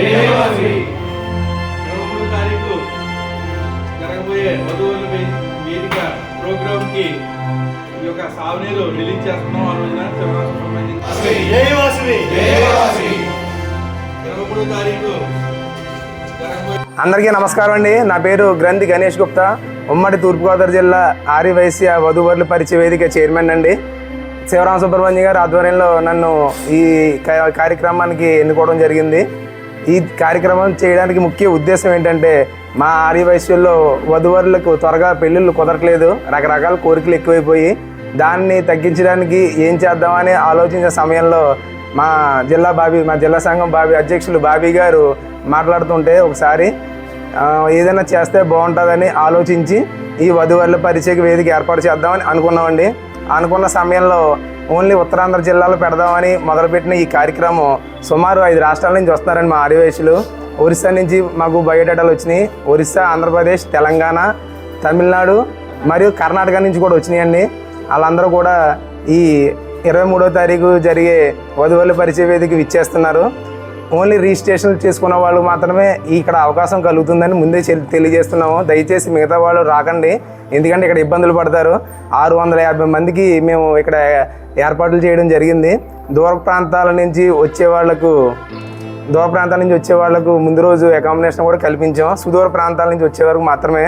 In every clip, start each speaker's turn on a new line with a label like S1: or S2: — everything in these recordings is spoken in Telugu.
S1: ఇరవై మూడు తారీఖు జరగబోయే వధువుల వే- వేదిక ప్రోగ్రామ్కి ఈ యొక్క సావనీరు రిలీజ్ చేస్తున్నాం. ఆ రోజున శివరామ సుబ్రహ్మణ్యం ఇరవై మూడు తారీఖు జరగబోయే
S2: అందరికీ నమస్కారం అండి. నా పేరు గ్రంథి గణేష్ గుప్తా. ఉమ్మడి తూర్పుగోదావరి జిల్లా ఆర్యవైశ్య వధువర్ల పరిచయ వేదిక చైర్మన్ అండి. శివరామ సుబ్రహ్మణ్య గారి ఆధ్వర్యంలో నన్ను ఈ కార్యక్రమానికి ఎన్నుకోవడం జరిగింది. ఈ కార్యక్రమం చేయడానికి ముఖ్య ఉద్దేశం ఏంటంటే మా ఆర్యవైశ్యుల్లో వధువరులకు త్వరగా పెళ్ళిళ్ళు కుదరట్లేదు. రకరకాల కోరికలు ఎక్కువైపోయి దాన్ని తగ్గించడానికి ఏం చేద్దామని ఆలోచించిన సమయంలో మా జిల్లా బాబీ మా జిల్లా సంఘం బాబీ అధ్యక్షులు బాబీ గారు మాట్లాడుతుంటే ఒకసారి ఏదైనా చేస్తే బాగుంటుందని ఆలోచించి ఈ వధువరుల పరిచయ వేదిక ఏర్పాటు చేద్దామని అనుకున్నామండి. అనుకున్న సమయంలో ఓన్లీ ఉత్తరాంధ్ర జిల్లాలో పెడదామని మొదలుపెట్టిన ఈ కార్యక్రమం సుమారు ఐదు రాష్ట్రాల నుంచి వస్తున్నారండి మా ఆదివేశులు ఒరిస్సా నుంచి మాకు బయోడేటాలు వచ్చినాయి. ఒరిస్సా ఆంధ్రప్రదేశ్ తెలంగాణ తమిళనాడు మరియు కర్ణాటక నుంచి కూడా వచ్చినాయండి. వాళ్ళందరూ కూడా ఈ ఇరవై మూడో తారీఖు జరిగే వధువుల పరిచయ వేదిక ఇచ్చేస్తున్నారు ఓన్లీ రిజిస్ట్రేషన్ చేసుకున్న వాళ్ళు మాత్రమే ఇక్కడ అవకాశం కలుగుతుందని ముందే తెలియజేస్తున్నాము. దయచేసి మిగతా వాళ్ళు రాకండి. ఎందుకంటే ఇక్కడ ఇబ్బందులు పడతారు. ఆరు వందల యాభై మందికి మేము ఇక్కడ ఏర్పాట్లు చేయడం జరిగింది. దూర ప్రాంతాల నుంచి వచ్చే వాళ్ళకు దూర ప్రాంతాల నుంచి వచ్చే వాళ్ళకు ముందు రోజు అకామిడేషన్ కూడా కల్పించాం. సుదూర ప్రాంతాల నుంచి వచ్చే వరకు మాత్రమే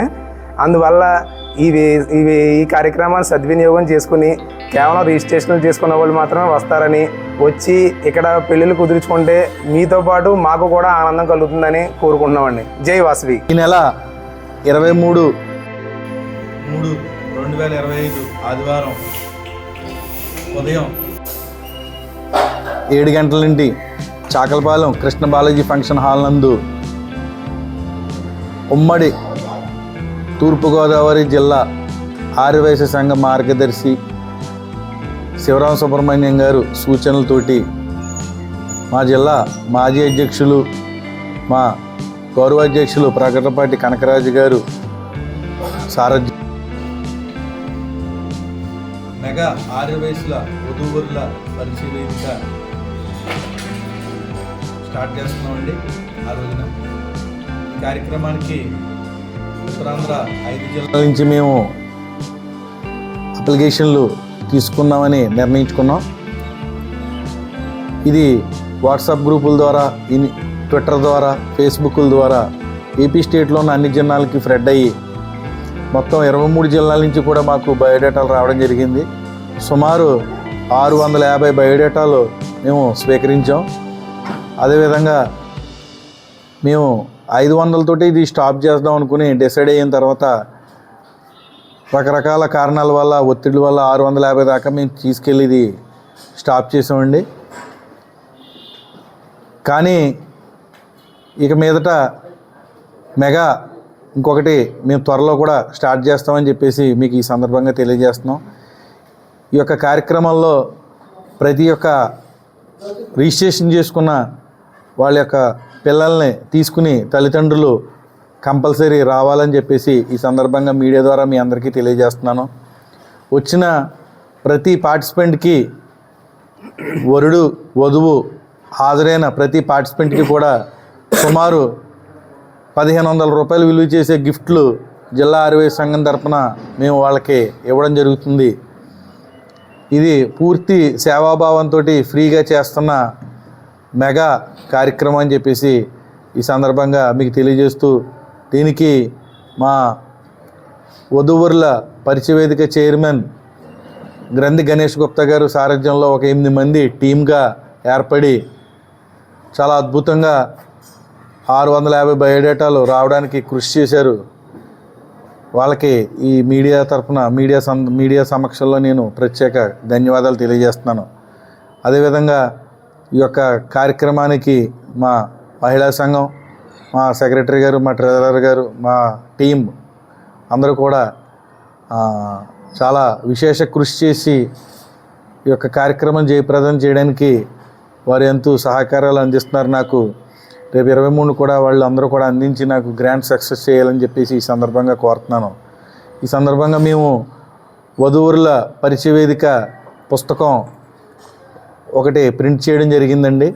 S2: అందువల్ల ఇవి ఇవి ఈ కార్యక్రమాన్ని సద్వినియోగం చేసుకుని కేవలం రిజిస్ట్రేషన్లు చేసుకున్న వాళ్ళు మాత్రమే వస్తారని వచ్చి ఇక్కడ పెళ్ళిళ్ళు కుదుర్చుకుంటే మీతో పాటు మాకు కూడా ఆనందం కలుగుతుందని కోరుకుంటున్నామండి. జై వాసవి.
S3: ఈ నెల ఇరవై మూడు
S1: మూడు రెండు వేల ఇరవై ఐదు ఆదివారం ఉదయం
S3: ఏడు గంటల నుండి చాకలపాలెం కృష్ణ బాలాజీ ఫంక్షన్ హాల్ నందు ఉమ్మడి తూర్పుగోదావరి జిల్లా ఆర్యవైశ్య సంఘ మార్గదర్శి శివరామ సుబ్రహ్మణ్యం గారు సూచనలతోటి మా జిల్లా మాజీ అధ్యక్షులు మా గౌరవ అధ్యక్షులు ప్రకటపాటి కనకరాజు గారు సారథ్యం.
S1: మెగా ఆరు వధూవరుల వధువుల స్టార్ట్ చేస్తున్నామండి. ఆ రోజున ఈ కార్యక్రమానికి ఉత్తరాంధ్ర ఐదు జిల్లాల
S3: నుంచి మేము అప్లికేషన్లు తీసుకున్నామని నిర్ణయించుకున్నాం. ఇది వాట్సాప్ గ్రూపుల ద్వారా ఇన్ ట్విట్టర్ ద్వారా ఫేస్బుక్ల ద్వారా ఏపీ స్టేట్లో ఉన్న అన్ని జిల్లాలకి ఫ్రెడ్ అయ్యి మొత్తం ఇరవై మూడు జిల్లాల నుంచి కూడా మాకు బయోడేటాలు రావడం జరిగింది. సుమారు ఆరు వందల యాభై బయోడేటాలు మేము స్వీకరించాం. అదేవిధంగా మేము ఐదు వందలతోటి ఇది స్టాప్ చేద్దాం అనుకుని డిసైడ్ అయిన తర్వాత రకరకాల కారణాల వల్ల ఒత్తిడి వల్ల ఆరు వందల యాభై దాకా మేము తీసుకెళ్ళి ఇది స్టాప్ చేసామండి. కానీ ఇక మీదట మెగా ఇంకొకటి మేము త్వరలో కూడా స్టార్ట్ చేస్తామని చెప్పేసి మీకు ఈ సందర్భంగా తెలియజేస్తున్నాం. ఈ యొక్క కార్యక్రమంలో ప్రతి ఒక్క రిజిస్ట్రేషన్ చేసుకున్న వాళ్ళ యొక్క పిల్లల్ని తీసుకుని తల్లిదండ్రులు కంపల్సరీ రావాలని చెప్పేసి ఈ సందర్భంగా మీడియా ద్వారా మీ అందరికీ తెలియజేస్తున్నాను. వచ్చిన ప్రతి పార్టిసిపెంట్కి వరుడు వధువు హాజరైన ప్రతి పార్టిసిపెంట్కి కూడా సుమారు పదిహేను వందల రూపాయలు విలువ చేసే గిఫ్ట్లు జిల్లా ఆర్వై సంఘం తరపున మేము వాళ్ళకి ఇవ్వడం జరుగుతుంది. ఇది పూర్తి సేవాభావంతో ఫ్రీగా చేస్తున్న మెగా కార్యక్రమం అని చెప్పేసి ఈ సందర్భంగా మీకు తెలియజేస్తూ దీనికి మా వధువుర్ల పరిచయవేదిక చైర్మన్ గ్రంథి గణేష్ గుప్తా గారు సారథ్యంలో ఒక ఎనిమిది మంది టీమ్గా ఏర్పడి చాలా అద్భుతంగా ఆరు వందల యాభై బయోడేటాలు రావడానికి కృషి చేశారు. వాళ్ళకి ఈ మీడియా తరఫున మీడియా సం మీడియా సమక్షంలో నేను ప్రత్యేక ధన్యవాదాలు తెలియజేస్తున్నాను. అదేవిధంగా ఈ యొక్క కార్యక్రమానికి మా మహిళా సంఘం మా సెక్రటరీ గారు మా ట్రెజరర్ గారు మా టీం అందరూ కూడా చాలా విశేష కృషి చేసి ఈ యొక్క కార్యక్రమం జయప్రదం చేయడానికి వారు ఎంతో సహకారాలు అందిస్తున్నారు నాకు. రేపు ఇరవై మూడు కూడా వాళ్ళు అందరూ కూడా అందించి నాకు గ్రాండ్ సక్సెస్ చేయాలని చెప్పేసి ఈ సందర్భంగా కోరుతున్నాను. ఈ సందర్భంగా మేము వధువురుల పరిచయ వేదిక పుస్తకం ఒకటి ప్రింట్ చేయడం జరిగిందండి.